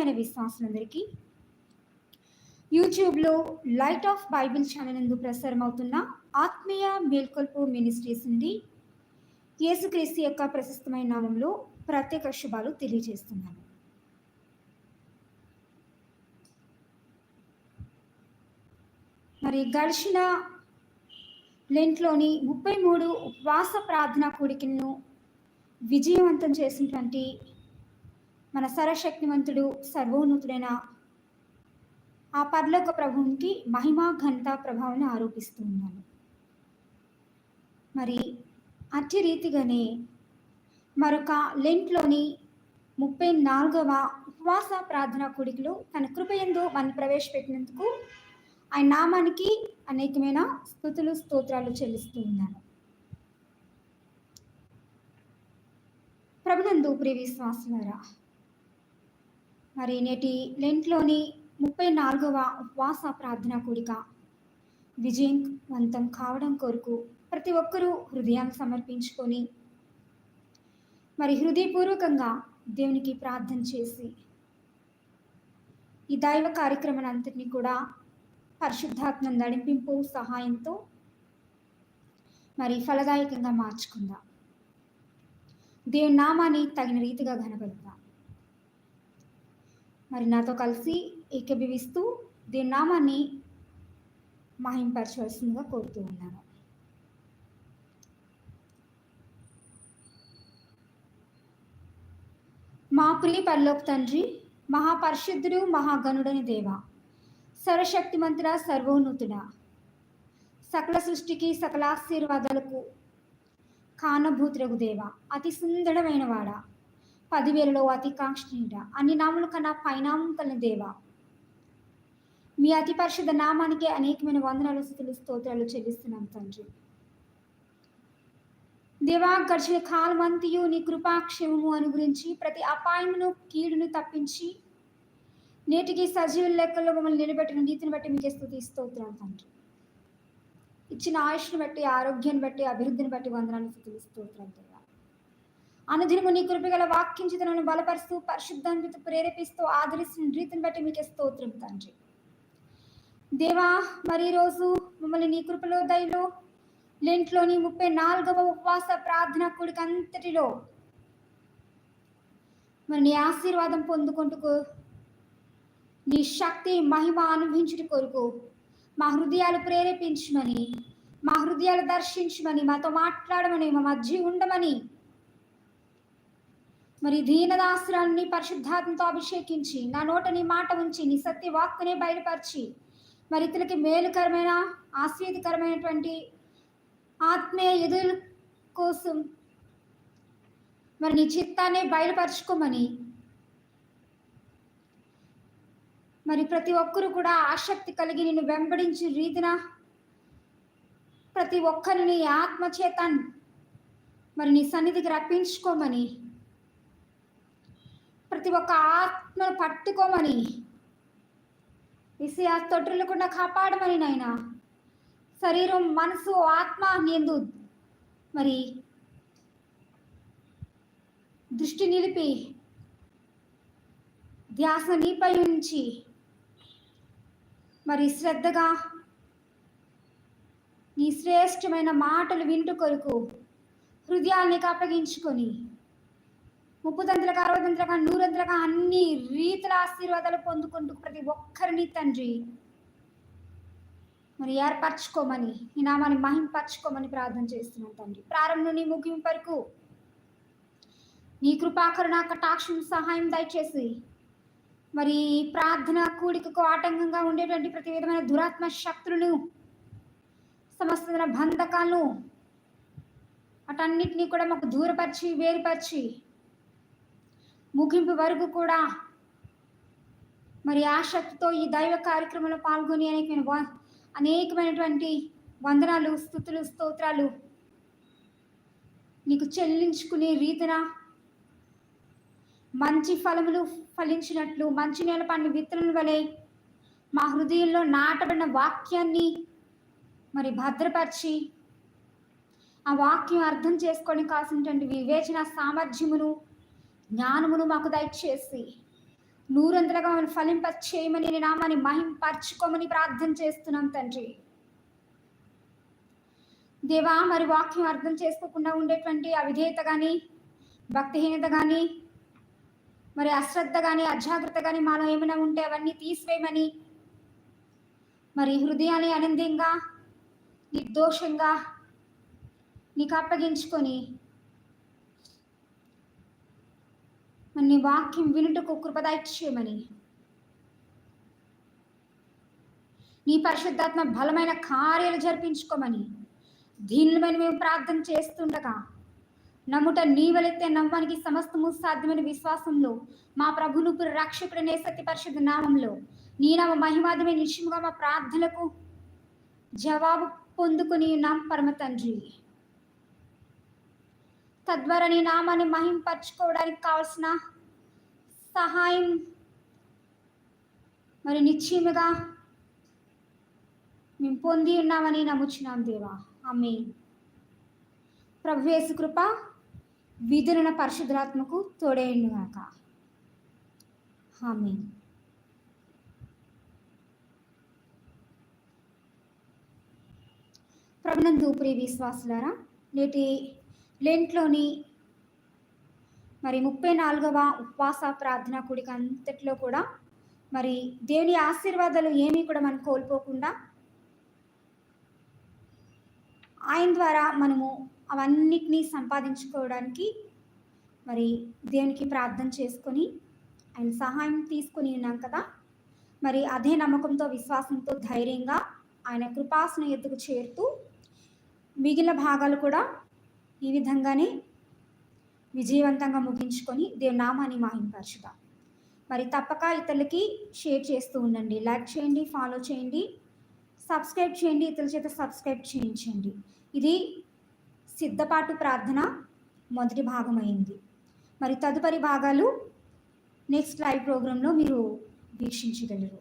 అయిన విశ్వాసులందరికీ యూట్యూబ్లో light of Bible channel నందు ప్రసారం అవుతున్న ఆత్మీయ మేల్కొల్పు మినిస్ట్రీస్ నుండి యేసుక్రీస్తు యొక్క ప్రశస్తమైన నామంలో ప్రత్యేక శుభాలు తెలియజేస్తున్నాను. మరి గడిచిన లెంట్లోని ముప్పై మూడు ఉపవాస ప్రార్థన కూడికలను విజయవంతం చేసినటువంటి మన సర్వశక్తివంతుడు సర్వోన్నతుడైన ఆ పర్లోక ప్రభువునికి మహిమా ఘనత ప్రభావాన్ని ఆరోపిస్తూ ఉన్నాను మరి అట్టి రీతిగానే మరొక లెంట్లోని ముప్పై నాలుగవ ఉపవాస ప్రార్థన కోడికలో తన కృపయందు మన ప్రవేశపెట్టినందుకు ఆయన నామానికి అనేకమైన స్థుతులు స్తోత్రాలు చెల్లిస్తూ ఉన్నాను ప్రభునందు ప్రియ విశ్వాసులారా మరి నేటి లెంట్లోని ముప్పై నాలుగవ ఉపవాస ప్రార్థన కూడిక. విజయవంతం కావడం కొరకు ప్రతి ఒక్కరూ హృదయాన్ని సమర్పించుకొని మరి హృదయపూర్వకంగా దేవునికి ప్రార్థన చేసి ఈ దైవ కార్యక్రమాలంతటినీ కూడా పరిశుద్ధాత్మ నడిపింపు సహాయంతో మరి ఫలదాయకంగా మార్చుకుందాం. దేవుని నామాన్ని తగిన రీతిగా ఘనపడతాం మరి నాతో కలిసి ఏకీభవిస్తూ దేవుని నామాన్ని మహింపరచవలసిందిగా కోరుతూ ఉన్నాను. మా ప్రియ పరలోక తండ్రి మహాపరిశుద్ధుడు మహాగణుడని దేవ సర్వశక్తిమంతుడ సర్వోన్నతుడ సకల సృష్టికి సకల ఆశీర్వాదాలకు కానభూతులకు దేవ అతి సుందరమైన వాడా పదివేలలో అతి కాంక్షణీయుడ అన్ని నామల కన్నా పైనామం కలిగిన దేవ. మీ అతి పరిశుద్ధ నామానికి అనేకమైన వందనాలు స్థుతులు స్తోత్రాలు చెల్లిస్తున్నాం తండ్రి. దేవా గడిచిన కాలమంతియు నీ కృపాక్షేమము అనుగురించి ప్రతి అపాయమును కీడును తప్పించి నేటికి సజీవుల లెక్కల్లో మమ్మల్ని నిలబెట్టిన నీతిని బట్టి మీకే స్థుతి స్తోత్రాలు తండ్రి. ఇచ్చిన ఆయుష్ను బట్టి ఆరోగ్యాన్ని బట్టి అభివృద్ధిని బట్టి వందనాన్ని స్థుతులు స్తోత్రాలు దేవా. అనుదినము నీ కృపగల వాక్యం చేతనను బలపరుస్తూ పరిశుద్ధాంతిత ప్రేరేపిస్తూ ఆదరిస్తున్న రీతిని బట్టి మీకే స్తోత్రం తండ్రి. దేవా మరి రోజు మమ్మల్ని నీ కృపలో దయలో లెంట్లోని ముప్పై నాలుగవ ఉపవాస ప్రార్థన కూడిక అంతటిలో మరి నీ ఆశీర్వాదం పొందుకుంటూ నీ శక్తి మహిమ అనుభవించుట కొరకు మా హృదయాలు ప్రేరేపించమని మా హృదయాలు దర్శించమని మాతో మాట్లాడమని మా మధ్య ఉండమని మరి దీనదాసురాన్ని పరిశుద్ధాత్మతో అభిషేకించి నా నోట నీ మాట ఉంచి నీ సత్య వాక్కునే బయలుపరిచి మరి ఇతరులకి మేలుకరమైన ఆశ్చర్యకరమైనటువంటి ఆత్మీయ ఎదురు కోసం మరి నీ చిత్తాన్ని బయలుపరచుకోమని మరి ప్రతి ఒక్కరు కూడా ఆసక్తి కలిగి నిన్ను వెంబడించి రీతిన ప్రతి ఒక్కరిని ఆత్మచేత మరి నీ సన్నిధికి రప్పించుకోమని ప్రతి ఒక్క ఆత్మను పట్టుకోమని. విషయ తొట్టులకుండా కాపాడమని నాయన. శరీరం మనసు ఆత్మ నిందు మరి దృష్టి నిలిపి ధ్యాస నీపై ఉంచి మరి శ్రద్ధగా నీ శ్రేష్టమైన మాటలు వింటు కొరకు హృదయాల్ని అప్పగించుకొని ముప్పుదంతులుగా అరవదంతులుగా నూరంతులుగా అన్ని రీతుల ఆశీర్వాదాలు పొందుకుంటూ ప్రతి ఒక్కరిని తండ్రి. మరి ఏర్పరచుకోమని ఈ నామాన్ని మహింపరచుకోమని ప్రార్థన చేస్తున్నాను తండ్రి. ప్రారంభం నీ ముగింపు వరకు నీ కృపాకరుణ కటాక్షం సహాయం దయచేసి మరి ప్రార్థన కూడికకు ఆటంకంగా ఉండేటువంటి ప్రతి విధమైన దురాత్మ శక్తులను సమస్త బంధకాలను అటన్నిటినీ కూడా మాకు దూరపరిచి వేరుపరిచి ముగింపు వరకు కూడా మరి ఆసక్తితో ఈ దైవ కార్యక్రమంలో పాల్గొని అనేకమైన అనేకమైనటువంటి వందనాలు స్థుతులు స్తోత్రాలు నీకు చెల్లించుకునే రీతిన మంచి ఫలములు ఫలించినట్లు మంచి నేల పండు విత్తనం వలె మా హృదయంలో నాటబడిన వాక్యాన్ని మరి భద్రపరిచి ఆ వాక్యం అర్థం చేసుకొని కావాల్సినటువంటి వివేచన సామర్థ్యమును జ్ఞానమును మాకు దయచేసి. నూరంతలుగా మమ్మల్ని ఫలింప చేయమని నీ నామాన్ని మహింపరచుకోమని ప్రార్థన చేస్తున్నాం తండ్రి. దేవా మరి వాక్యం అర్థం చేసుకోకుండా ఉండేటువంటి అవిధేయత కానీ భక్తిహీనత కానీ మరి అశ్రద్ధ కానీ అజాగ్రత్త కానీ మాలో ఏమైనా ఉంటే అవన్నీ తీసివేయమని మరి హృదయాన్ని ఆనందంగా నిర్దోషంగా నీకు అప్పగించుకొని మరి నీ వాక్యం వినుటకు కృపదాయిచ్చేయమని. నీ పరిశుద్ధాత్మ బలమైన కార్యాలు జరిపించుకోమని. దీనిపైన మేము ప్రార్థన చేస్తుండగా నమ్ముట నీవలెత్తే నమ్మడానికి సమస్తము సాధ్యమైన విశ్వాసంలో మా ప్రభును రక్షకుడనే సత్య పరిశుద్ధ నామంలో నీ నామ మహిమాదమే నిశ్చయముగా మా ప్రార్థనకు జవాబు పొందుకుని ఉన్నాం పరమ తండ్రి. తద్వారా నీ నామాన్ని మహింపరచుకోవడానికి కావాల్సిన సహాయం మరి నిశ్చయముగా మేము పొంది ఉన్నామని నమ్ముచున్నాం దేవా. ఆమె ప్రభువేసు కృప విధులన పరిశుద్ధాత్మకు తోడేయుగాక ఆమె ప్రభునందు ప్రియ విశ్వాసులారా నేటి లెంట్లోని మరి ముప్పై నాలుగవ ఉపవాస ప్రార్థన కూడిక అంతట్లో కూడా మరి దేవుని ఆశీర్వాదాలు ఏమీ కూడా మనం కోల్పోకుండా ఆయన ద్వారా మనము అవన్నిటినీ సంపాదించుకోవడానికి మరి దేవునికి ప్రార్థన చేసుకొని ఆయన సహాయం తీసుకొని ఉన్నాం కదా. మరి అదే నమ్మకంతో విశ్వాసంతో ధైర్యంగా ఆయన కృపాసన ఎద్దుకు చేరుతూ మిగిలిన భాగాలు కూడా ఈ విధంగానే విజయవంతంగా ముగించుకొని దేవునామాన్ని మాయింపరచుదాం మరి తప్పక ఇతరులకి షేర్ చేస్తూ ఉండండి. లైక్ చేయండి ఫాలో చేయండి సబ్స్క్రైబ్ చేయండి ఇతరుల చేత సబ్స్క్రైబ్ చేయించండి. ఇది సిద్ధపాటు ప్రార్థన మొదటి భాగమైంది. మరి తదుపరి భాగాలు నెక్స్ట్ లైవ్ ప్రోగ్రాంలో మీరు వీక్షించగలరు.